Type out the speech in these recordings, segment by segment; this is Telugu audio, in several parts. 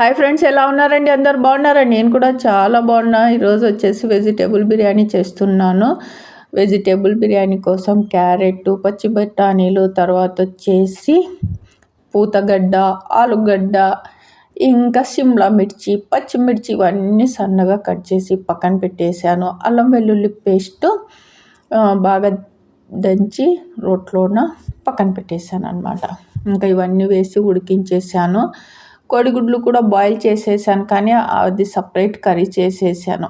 హాయ్ ఫ్రెండ్స్ ఎలా ఉన్నారండి? అందరు బాగున్నారండి నేను కూడా చాలా బాగున్నా. ఈరోజు వచ్చేసి వెజిటేబుల్ బిర్యానీ చేస్తున్నాను. వెజిటేబుల్ బిర్యానీ కోసం క్యారెట్ పచ్చి బఠానీలు తర్వాత వచ్చేసి పూతగడ్డ ఆలుగడ్డ ఇంకా సిమ్లా మిర్చి పచ్చిమిర్చి ఇవన్నీ సన్నగా కట్ చేసి పక్కన పెట్టేశాను. అల్లం వెల్లుల్లి పేస్ట్ బాగా దంచి రోట్లోన పక్కన పెట్టేశాను అనమాట ఇంకా ఇవన్నీ వేసి ఉడికించేసాను కోడిగుడ్లు కూడా బాయిల్ చేసేసాను కానీ అది సపరేట్ కర్రీ చేసేసాను.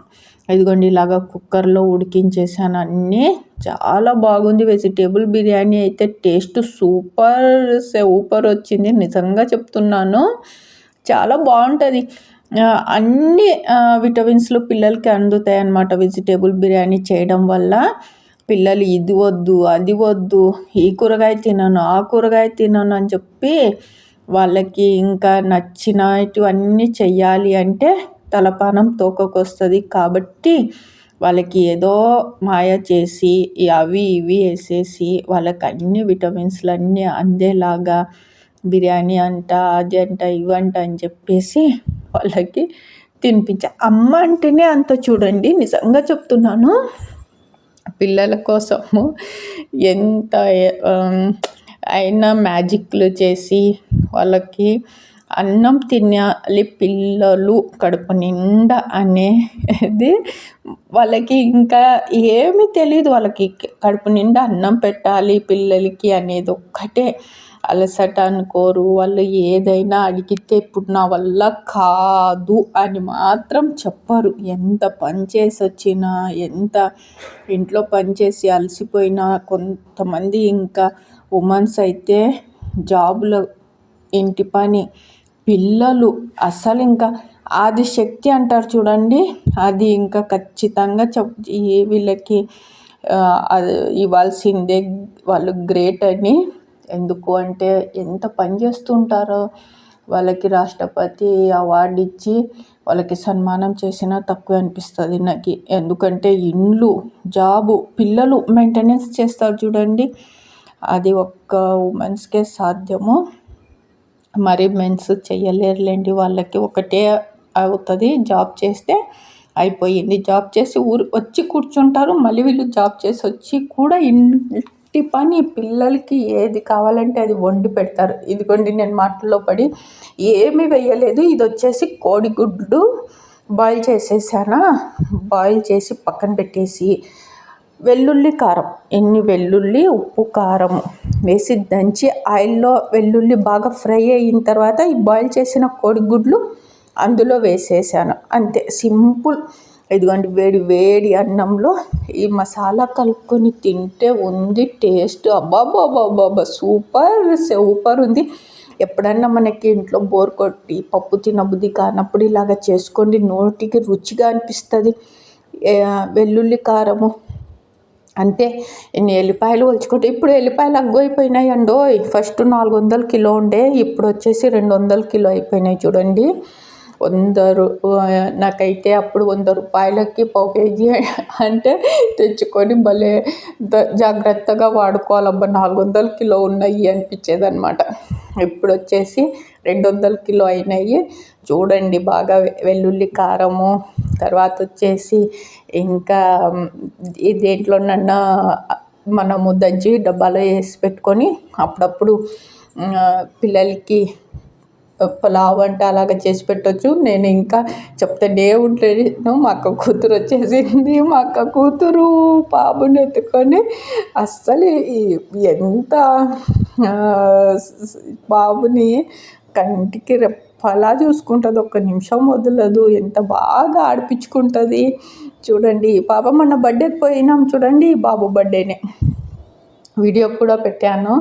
ఇదిగోండి ఇలాగా కుక్కర్లో ఉడికించేసాను అన్నీ. చాలా బాగుంది వెజిటేబుల్ బిర్యానీ అయితే. టేస్ట్ సూపర్ సూపర్ వచ్చింది నిజంగా చెప్తున్నాను. చాలా బాగుంటుంది. అన్ని విటమిన్స్లు పిల్లలకి అందుతాయి అన్నమాట వెజిటేబుల్ బిర్యానీ చేయడం వల్ల. పిల్లలు ఇది వద్దు అది వద్దు ఈ కూరగాయ తినను ఆ కూరగాయ తినను అని చెప్పి వాళ్ళకి ఇంకా నచ్చినటువన్నీ చెయ్యాలి అంటే తలపానం తోకకొస్తుంది కాబట్టి వాళ్ళకి ఏదో మాయ చేసి అవి ఇవి వేసేసి వాళ్ళకి అన్ని విటమిన్స్లు అన్నీ అందేలాగా బిర్యానీ అంట అది అంట ఇవంట అని చెప్పేసి వాళ్ళకి తినిపించా. అమ్మ అంటేనే అంత చూడండి నిజంగా చెప్తున్నాను. పిల్లల కోసము ఎంత అయినా మ్యాజిక్లు చేసి వాళ్ళకి అన్నం తినాలి పిల్లలు కడుపు నిండా అనేది వాళ్ళకి ఇంకా ఏమీ తెలియదు వాళ్ళకి కడుపు నిండా అన్నం పెట్టాలి పిల్లలకి అనేది ఒక్కటే అలసట అనుకోరు. వాళ్ళు ఏదైనా అడిగితే ఇప్పుడు నా వల్ల కాదు అని మాత్రం చెప్పరు. ఎంత పని చేసి వచ్చినా ఎంత ఇంట్లో పని చేసి అలసిపోయినా కొంతమంది ఇంకా ఉమెన్స్ అయితే జాబులు ఇంటి పని. పిల్లలు అసలు ఇంకా ఆది శక్తి అంటారు చూడండి. అది ఇంకా ఖచ్చితంగా చెప్ వీళ్ళకి అది ఇవ్వాల్సిందే. వాళ్ళు గ్రేట్ అని. ఎందుకు అంటే ఎంత పని చేస్తుంటారో. వాళ్ళకి రాష్ట్రపతి అవార్డు ఇచ్చి వాళ్ళకి సన్మానం చేసినా తక్కువ అనిపిస్తుంది నాకు. ఎందుకంటే ఇండ్లు జాబు పిల్లలు మెయింటెనెన్స్ చేస్తారు చూడండి. అది ఒక్క ఉమెన్స్కే సాధ్యము. మరి మెన్స్ చేయలేరులేండి వాళ్ళకి ఒకటే అవుతుంది. జాబ్ చేస్తే అయిపోయింది. జాబ్ చేసి ఊరు వచ్చి కూర్చుంటారు. మళ్ళీ వీళ్ళు జాబ్ చేసి వచ్చి కూడా ఇంటి పని పిల్లలకి ఏది కావాలంటే అది వండి పెడతారు. ఇదిగోండి నేను మాటల్లో పడి ఏమీ వేయలేదు. ఇది వచ్చేసి కోడిగుడ్డు. బాయిల్ చేసేసానా? బాయిల్ చేసి పక్కన పెట్టేసి వెల్లుల్లి కారం. ఎన్ని వెల్లుల్లి ఉప్పు కారం వేసి దంచి ఆయిల్లో వెల్లుల్లి బాగా ఫ్రై అయిన తర్వాత ఈ బాయిల్ చేసిన కోడిగుడ్లు అందులో వేసేసాను. అంతే. సింపుల్. ఇదిగోండి వేడి వేడి అన్నంలో ఈ మసాలా కలుపుకొని తింటే ఉంది టేస్ట్. అబ్బాబాబాబాబా సూపర్ సూపర్ ఉంది. ఎప్పుడన్నా మనకి ఇంట్లో బోర్ కొట్టి పప్పు తినబుద్ధి కానప్పుడు ఇలాగ చేసుకోండి. నోటికి రుచిగా అనిపిస్తుంది. వెల్లుల్లి కారము అంతే ఎన్ని ఎల్లిపాయలు ఒలుచుకుంటే ఇప్పుడు ఎల్లిపాయలు అగ్గువైపోయినాయి అండోయ్ ఫస్ట్ నాలుగు వందల కిలో ఉండే ఇప్పుడు వచ్చేసి రెండు వందల కిలో అయిపోయినాయి చూడండి. వంద నాకైతే అప్పుడు వంద రూపాయలకి పావు కేజీ అంటే తెచ్చుకొని భలే జాగ్రత్తగా వాడుకోవాలబ్బా. నాలుగు వందల కిలో ఉన్నాయి అనిపించేది అనమాట ఇప్పుడు వచ్చేసి రెండు వందల కిలో అయినాయి. చూడండి బాగా వెల్లుల్లి కారము తర్వాత వచ్చేసి ఇంకా దేంట్లోనన్నా మనము దంచి డబ్బాలో వేసి పెట్టుకొని అప్పుడప్పుడు పిల్లలకి పులావ్ అంటే అలాగ చేసి పెట్టవచ్చు నేను ఇంకా చెప్తానే ఉంటాను మా అక్క కూతురు వచ్చేసింది. మా అక్క కూతురు బాబుని ఎత్తుకొని అస్సలు ఎంత బాబుని కంటికి పలా చూసుకుంటుంది ఒక్క నిమిషం వదలదు. ఎంత బాగా ఆడిపించుకుంటుంది. చూడండి పాప మొన్న బర్త్డేకి పోయినాం చూడండి బాబు బర్త్డేనే వీడియో కూడా పెట్టాను.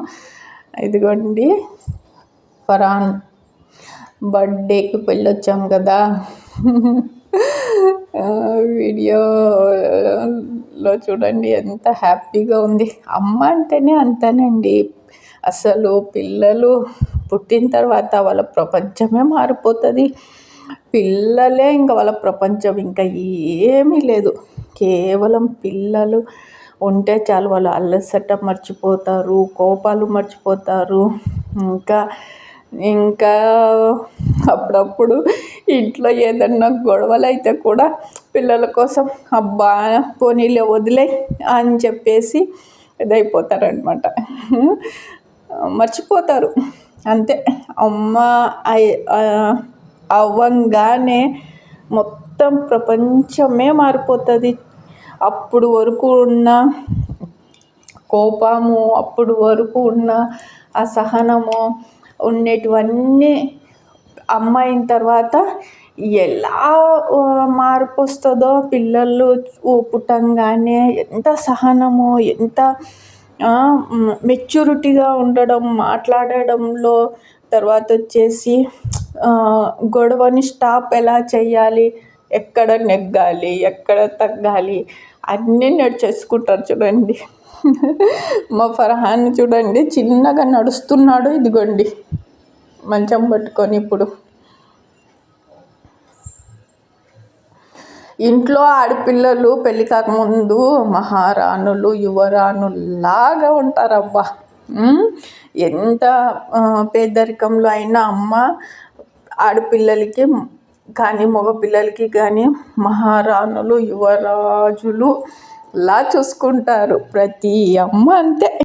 ఇదిగోండి ఫరాన్ బర్త్డేకి వెళ్ళొచ్చాం కదా. వీడియోలో చూడండి ఎంత హ్యాపీగా ఉంది. అమ్మ అంటేనే అంతేనండి. అసలు పిల్లలు పుట్టిన తర్వాత వాళ్ళ ప్రపంచమే మారిపోతుంది. పిల్లలే ఇంకా వాళ్ళ ప్రపంచం. ఇంకా ఏమీ లేదు. కేవలం పిల్లలు ఉంటే చాలు వాళ్ళు అలసట మర్చిపోతారు కోపాలు మర్చిపోతారు. ఇంకా ఇంకా అప్పుడప్పుడు ఇంట్లో ఏదన్నా గొడవలు అయితే కూడా పిల్లల కోసం అబ్బా పోనీలే వదిలే అని చెప్పేసి ఇదైపోతారనమాట మర్చిపోతారు. అంతే. అమ్మ అవ్వంగానే మొత్తం ప్రపంచమే మారిపోతుంది. అప్పుడు వరకు ఉన్న కోపము అప్పుడు వరకు ఉన్న అసహనము ఉండేటివన్నీ అమ్మ అయిన తర్వాత ఎలా మార్పు వస్తుందో పిల్లలు పుట్టంగానే ఎంత సహనము ఎంత మెచ్యూరిటీగా ఉండడం మాట్లాడడంలో తర్వాత వచ్చేసి గొడవని స్టాప్ ఎలా చేయాలి ఎక్కడ నెగ్గాలి ఎక్కడ తగ్గాలి అన్నీ నేర్చేసుకుంటారు చూడండి. మా ఫర్హాన్ చూడండి చిన్నగా నడుస్తున్నాడు ఇదిగోండి. మంచం పట్టుకొని ఇప్పుడు. ఇంట్లో ఆడపిల్లలు పెళ్ళి కాకముందు మహారాణులు యువరాణులాగా ఉంటారబ్బా ఎంత పేదరికంలో అయినా అమ్మ ఆడపిల్లలకి కానీ మగపిల్లలకి కానీ మహారాణులు యువరాజులు లా చూసుకుంటారు. ప్రతి అమ్మ అంతే.